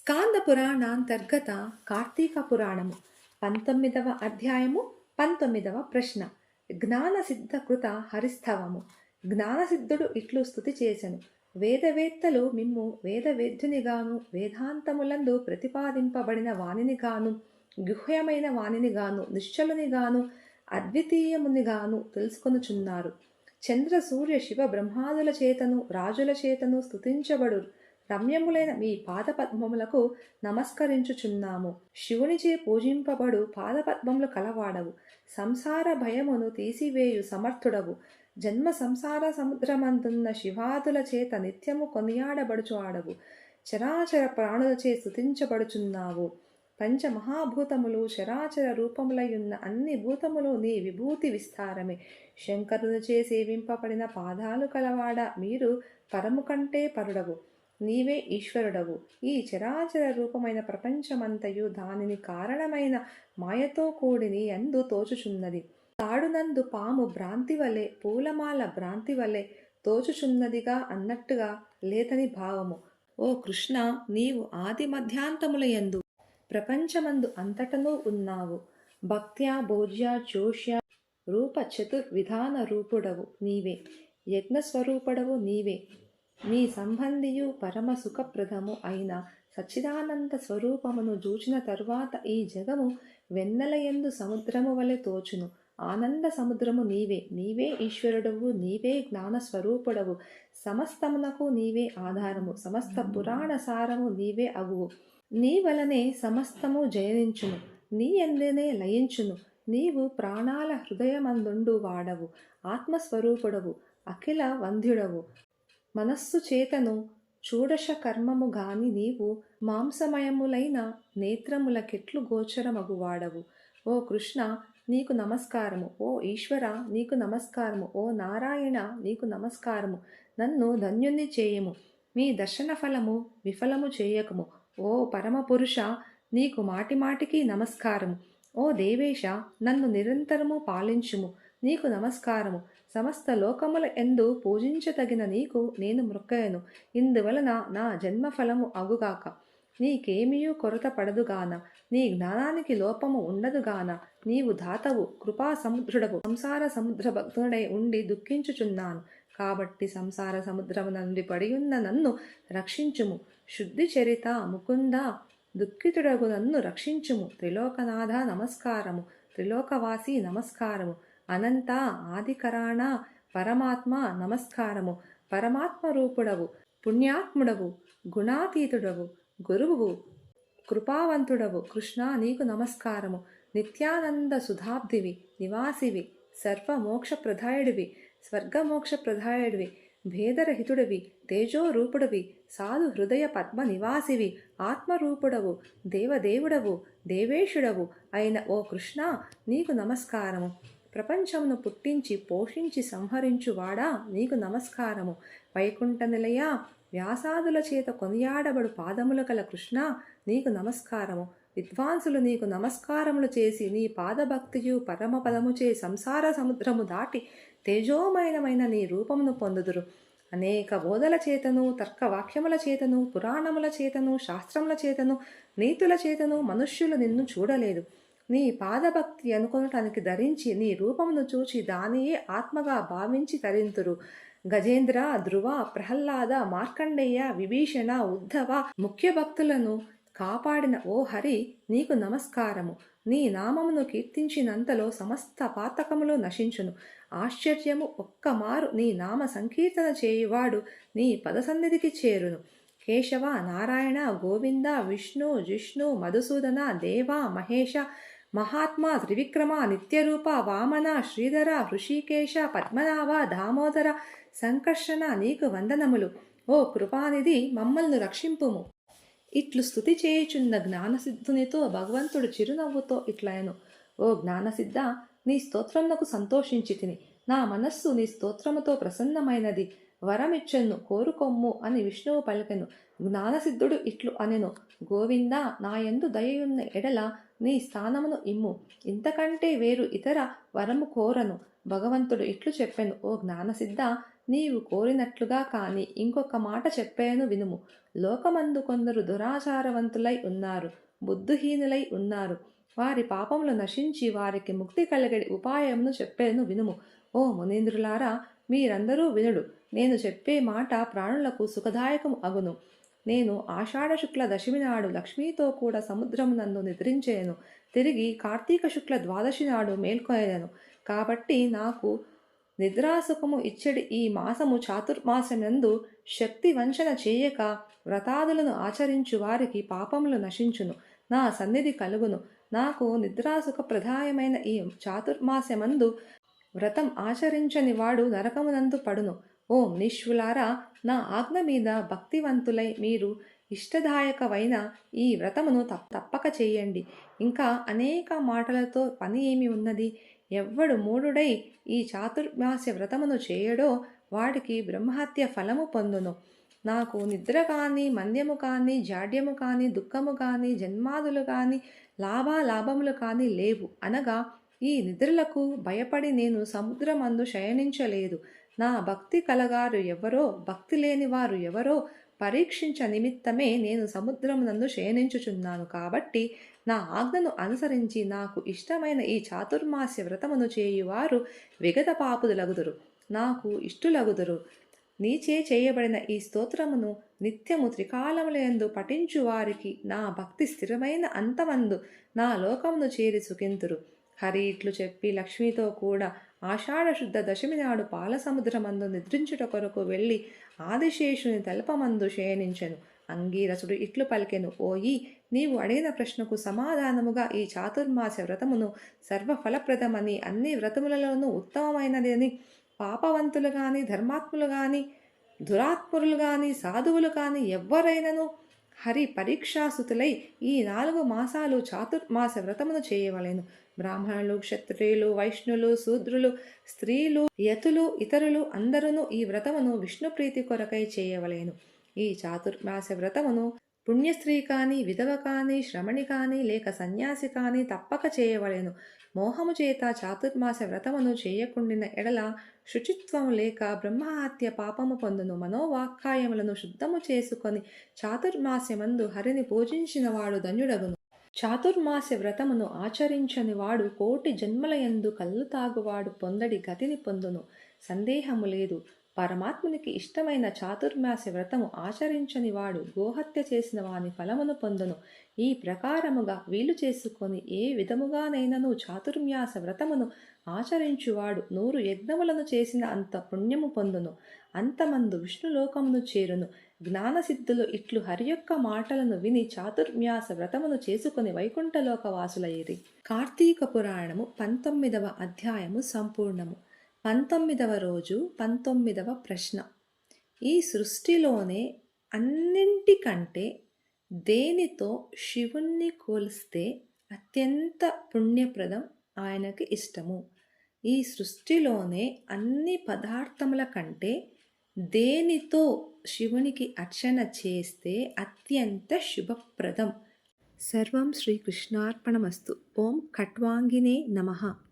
స్కాంద పురాణాంతర్గత కార్తీక పురాణము పంతొమ్మిదవ అధ్యాయము పంతొమ్మిదవ ప్రశ్న. జ్ఞానసిద్ధ కృత హరిస్థవము జ్ఞానసిద్ధుడు ఇట్లు స్థుతి చేశను వేదవేత్తలు మిమ్ము వేదవేద్యునిగాను వేదాంతములందు ప్రతిపాదింపబడిన వాణినిగాను గుహ్యమైన వాణినిగాను నిశ్చలునిగాను అద్వితీయమునిగాను తెలుసుకొనుచున్నారు. చంద్ర సూర్య శివ బ్రహ్మాదుల చేతను రాజుల చేతను స్థుతించబడు రమ్యములైన మీ పాదపద్మములకు నమస్కరించుచున్నాము. శివునిచే పూజింపబడు పాదపద్మములు కలవాడవు. సంసార భయమును తీసివేయు సమర్థుడవు. జన్మ సంసార సముద్రమందున్న శివాదుల చేత నిత్యము కొనియాడబడుచు ఆడవు. చరాచర ప్రాణులచే స్థుతించబడుచున్నావు పంచమహాభూతములు చరాచర రూపములయున్న అన్ని భూతములు నీ విభూతి విస్తారమే. శంకరునిచే సేవింపబడిన పాదాలు కలవాడ మీరు పరము కంటే పరుడవు. నీవే ఈశ్వరుడవు. ఈ చరాచర రూపమైన ప్రపంచమంతయు దానిని కారణమైన మాయతో కూడిని ఎందు తోచుచున్నది. తాడునందు పాము భ్రాంతి వలె పూలమాల భ్రాంతి వలె తోచుచున్నదిగా అన్నట్టుగా లేదని భావము. ఓ కృష్ణ నీవు ఆది మధ్యాంతముల యందు ప్రపంచమందు అంతటనూ ఉన్నావు. భక్త్యా భోజ్య జోష్య రూప చతుర్విధాన రూపుడవు నీవే. యజ్ఞస్వరూపుడవు నీవే. నీ సంబంధియు పరమ సుఖప్రదము అయిన సచ్చిదానంద స్వరూపమును చూచిన తరువాత ఈ జగము వెన్నెలయందు సముద్రము వలె తోచును. ఆనంద సముద్రము నీవే. నీవే ఈశ్వరుడవు. నీవే జ్ఞాన స్వరూపుడవు. సమస్తమునకు నీవే ఆధారము. సమస్త పురాణ సారము నీవే అగువు. నీ వలనే సమస్తము జయనించును. నీ ఎందునే లయించును. నీవు ప్రాణాల హృదయమందుండు వాడవు. ఆత్మస్వరూపుడవు. అఖిల వంధ్యుడవు. మనస్సు చేతను చూడష కర్మము గాని నీవు మాంసమయములైన నేత్రములకెట్లు గోచరమగువాడవు ఓ కృష్ణ నీకు నమస్కారము. ఓ ఈశ్వర నీకు నమస్కారము. ఓ నారాయణ నీకు నమస్కారము. నన్ను ధన్యుణ్ణి చేయము. మీ దర్శన ఫలము విఫలము చేయకము. ఓ పరమపురుష నీకు మాటిమాటికి నమస్కారము. ఓ దేవేశ నన్ను నిరంతరము పాలించుము. నీకు నమస్కారము. సమస్త లోకముల ఎందు పూజించతగిన నీకు నేను మృక్కయను. ఇందువలన నా జన్మఫలము అగుగాక. నీకేమీయూ కొరత పడదుగాన నీ జ్ఞానానికి లోపము ఉండదుగాన నీవు దాతవు కృపా సముద్రుడవు సంసార సముద్ర భక్తుడై ఉండి దుఃఖించుచున్నాను. కాబట్టి సంసార సముద్రము నుండి పడియున్న నన్ను రక్షించుము. శుద్ధి చరిత ముకుంద దుఃఖితుడగు నన్ను రక్షించుము. త్రిలోకనాథ నమస్కారము. త్రిలోకవాసి నమస్కారము. అనంత ఆదికరాణ పరమాత్మ నమస్కారము. పరమాత్మ రూపుడవు పుణ్యాత్ముడవు గుణాతీతుడవు గురువు కృపావంతుడవు. కృష్ణ నీకు నమస్కారము. నిత్యానంద సుధాబ్దివి నివాసివి సర్వమోక్షప్రదాయుడివి స్వర్గమోక్షప్రదాయుడివి భేదరహితుడివి తేజోరూపుడవి సాధు హృదయ పద్మ నివాసివి ఆత్మరూపుడవు దేవదేవుడవు దేవేశుడవు అయిన ఓ కృష్ణ నీకు నమస్కారము. ప్రపంచమును పుట్టించి పోషించి సంహరించువాడా? నీకు నమస్కారము. వైకుంఠ నిలయ వ్యాసాదుల చేత కొనియాడబడు పాదముల కల కృష్ణ నీకు నమస్కారము. విద్వాంసులు నీకు నమస్కారములు చేసి నీ పాదభక్తియు పరమపదముచే సంసార సముద్రము దాటి తేజోమయమైన నీ రూపమును పొందుదురు. అనేక బోధల చేతను తర్కవాక్యముల చేతను పురాణముల చేతను శాస్త్రముల చేతను నీతుల చేతను మనుష్యులు నిన్ను చూడలేదు. నీ పాదభక్తి అనుకొనటానికి ధరించి నీ రూపమును చూచి దానియే ఆత్మగా భావించి తరింతురు. గజేంద్ర ధ్రువ ప్రహ్లాద మార్కండేయ విభీషణ ఉద్ధవ ముఖ్య భక్తులను కాపాడిన ఓ హరి నీకు నమస్కారము. నీ నామమును కీర్తించినంతలో సమస్త పాతకములు నశించును. ఆశ్చర్యము ఒక్కమారు నీ నామ సంకీర్తన చేయువాడు నీ పదసన్నిధికి చేరును. కేశవ నారాయణ గోవింద విష్ణు జిష్ణు మధుసూదన దేవ మహేష మహాత్మా త్రివిక్రమ నిత్యరూప వామన శ్రీధర హృషికేశ పద్మనాభ దామోదర సంకర్షణ నీకు వందనములు. ఓ కృపానిధి మమ్మల్ని రక్షింపుము. ఇట్లు స్థుతి చేయుచున్న జ్ఞానసిద్ధునితో భగవంతుడు చిరునవ్వుతో ఇట్లయను. ఓ జ్ఞానసిద్ధ నీ స్తోత్రమునకు సంతోషించి తిని. నా మనస్సు నీ స్తోత్రముతో ప్రసన్నమైనది. వరమిచ్చెన్ను కోరుకొమ్ము అని విష్ణువు పలికెను. జ్ఞానసిద్ధుడు ఇట్లు అనెను. గోవింద నాయందు దయయున్న ఎడల నీ స్థానమును ఇమ్ము. ఇంతకంటే వేరు ఇతర వరము కోరను. భగవంతుడు ఇట్లు చెప్పాను. ఓ జ్ఞానసిద్ధ నీవు కోరినట్లుగా కాని ఇంకొక మాట చెప్పాను వినుము. లోకమందు కొందరు దురాచారవంతులై ఉన్నారు బుద్ధిహీనులై ఉన్నారు. వారి పాపములు నశించి వారికి ముక్తి కలిగే ఉపాయమును చెప్పాను వినుము. ఓ మునీంద్రులారా మీరందరూ వినుడు. నేను చెప్పే మాట ప్రాణులకు సుఖదాయకము అగును. నేను ఆషాఢ శుక్ల దశమి నాడు లక్ష్మీతో కూడా సముద్రమునందు నిద్రించేను. తిరిగి కార్తీక శుక్ల ద్వాదశి నాడు మేల్కొనేదను. కాబట్టి నాకు నిద్రాసుఖము ఇచ్చడి ఈ మాసము చాతుర్మాసనందు శక్తి వంచన చేయక వ్రతాదులను ఆచరించు వారికి పాపములు నశించును. నా సన్నిధి కలుగును. నాకు నిద్రాసుఖ ప్రధాయమైన ఈ చాతుర్మాసమందు వ్రతం ఆచరించని వాడు నరకమునందు పడును. ఓ మునీశ్వులారా నా ఆజ్ఞ మీద భక్తివంతులై మీరు ఇష్టదాయకమైన ఈ వ్రతమును తప్ తప్పక చేయండి. ఇంకా అనేక మాటలతో పని ఏమి ఉన్నది? ఎవ్వడు మూఢుడై ఈ చాతుర్మాస్య వ్రతమును చేయడో వాడికి బ్రహ్మహత్య ఫలము పొందును. నాకు నిద్ర కానీ మంద్యము కానీ జాడ్యము కానీ దుఃఖము కానీ జన్మాదులు కానీ లాభాలాభములు కానీ లేవు. అనగా ఈ నిద్రలకు భయపడి నేను సముద్రమందు శయనించలేదు. నా భక్తి కలగారు ఎవరో భక్తి లేని వారు ఎవరో పరీక్షించ నిమిత్తమే నేను సముద్రమునందు శయనించుచున్నాను కాబట్టి నా ఆజ్ఞను అనుసరించి నాకు ఇష్టమైన ఈ చాతుర్మాస్య వ్రతమును చేయువారు విగత పాపుదులగుదురు నాకు ఇష్టులగుదురు. నీచే చేయబడిన ఈ స్తోత్రమును నిత్యము త్రికాలములందు పఠించు వారికి నా భక్తి స్థిరమైన అంతమందు నా లోకమును చేరి సుఖింతురు. హరి ఇట్లు చెప్పి లక్ష్మితో కూడా ఆషాఢశుద్ధ దశమి నాడు పాలసముద్రమందు నిద్రించుట కొరకు వెళ్ళి ఆదిశేషుని తలపమందు శయనించెను. అంగీరసుడు ఇట్లు పలికెను. ఓయి నీవు అడిగిన ప్రశ్నకు సమాధానముగా ఈ చాతుర్మాస వ్రతమును సర్వఫలప్రదమని అన్ని వ్రతములలోనూ ఉత్తమమైనదని పాపవంతులు కానీ ధర్మాత్ములు కానీ దురాత్ములు కానీ సాధువులు కానీ ఎవ్వరైనను హరి పరీక్షాసుతులై ఈ నాలుగు మాసాలు చాతుర్మాస వ్రతమును చేయవలెను. బ్రాహ్మణులు క్షత్రియులు వైష్ణులు శూద్రులు స్త్రీలు యతులు ఇతరులు అందరూ ఈ వ్రతమును విష్ణుప్రీతి కొరకై చేయవలేను. ఈ చాతుర్మాస వ్రతమును పుణ్యస్త్రీ కానీ విధవ కానీ శ్రమణి కానీ లేక సన్యాసి కానీ తప్పక చేయవలెను. మోహము చేత చాతుర్మాస వ్రతమును చేయకుండిన ఎడల శుచిత్వం లేక బ్రహ్మహత్య పాపము పొందును. మనోవాక్కాయములను శుద్ధము చేసుకొని చాతుర్మాస్యమందు హరిని పూజించిన వాడు ధన్యుడగును. చాతుర్మాస్య వ్రతమును ఆచరించని వాడు కోటి జన్మలయందు కళ్ళు తాగువాడు పొందడి గతిని పొందును. సందేహము లేదు. పరమాత్మునికి ఇష్టమైన చాతుర్మాస వ్రతము ఆచరించని వాడు గోహత్య చేసిన వాని ఫలమును పొందును. ఈ ప్రకారముగా వీలు చేసుకొని ఏ విధముగానైనను చాతుర్మ్యాస వ్రతమును ఆచరించువాడు నూరు యజ్ఞములను చేసిన అంత పుణ్యము పొందును. అంతమందు విష్ణులోకమును చేరును. జ్ఞానసిద్ధులు ఇట్లు హరి యొక్క మాటలను విని చాతుర్మ్యాస వ్రతమును చేసుకుని వైకుంఠలోక వాసులయ్యేది కార్తీక పురాణము పంతొమ్మిదవ అధ్యాయము సంపూర్ణము. పంతొమ్మిదవ రోజు పంతొమ్మిదవ ప్రశ్న. ఈ సృష్టిలోనే అన్నింటికంటే దేనితో శివుణ్ణి కోల్స్తే అత్యంత పుణ్యప్రదం ఆయనకి ఇష్టము? ఈ సృష్టిలోనే అన్ని పదార్థముల కంటే దేనితో శివునికి అర్చన చేస్తే అత్యంత శుభప్రదం? సర్వం శ్రీకృష్ణార్పణమస్తు ఓం ఖట్వాంగినే నమః.